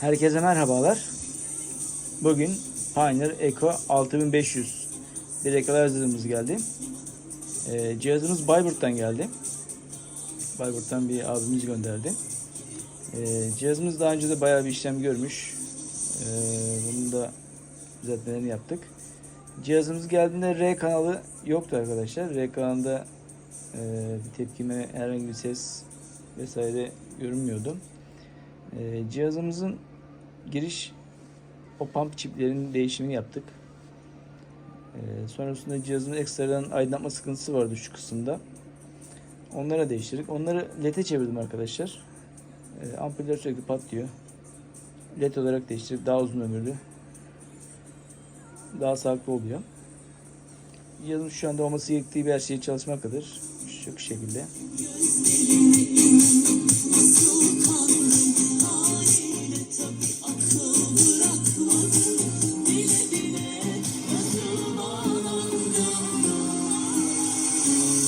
Herkese merhabalar. Bugün Pioneer Eco 6500 bir ekran geldi. Ee, cihazımız Bayburt'tan geldi. Bayburt'tan bir abimiz gönderdi. Ee, cihazımız daha önce de bayağı bir işlem görmüş. Ee, bunun da düzeltmelerini yaptık. Cihazımız geldiğinde R kanalı yoktu arkadaşlar. R kanalında e, bir tepkime herhangi bir ses vesaire görünmüyordu. Ee, cihazımızın giriş o pump çiplerinin değişimini yaptık. Ee, sonrasında cihazın ekstradan aydınlatma sıkıntısı vardı şu kısımda. Onlara değiştirdik. Onları LED'e çevirdim arkadaşlar. Ee, ampuller sürekli patlıyor. LED olarak değiştirdik. Daha uzun ömürlü. Daha sağlıklı oluyor. Cihazın şu anda olması gerektiği bir her şeyi çalışmaktadır. Şu şekilde.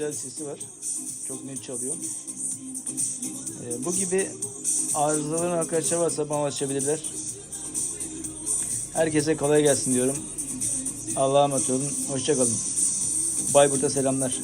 güzel sesi var. Çok net çalıyor. Ee, bu gibi arızaların arkadaşlar varsa bana ulaşabilirler. Herkese kolay gelsin diyorum. Allah'a emanet olun. Hoşçakalın. Bayburt'a selamlar.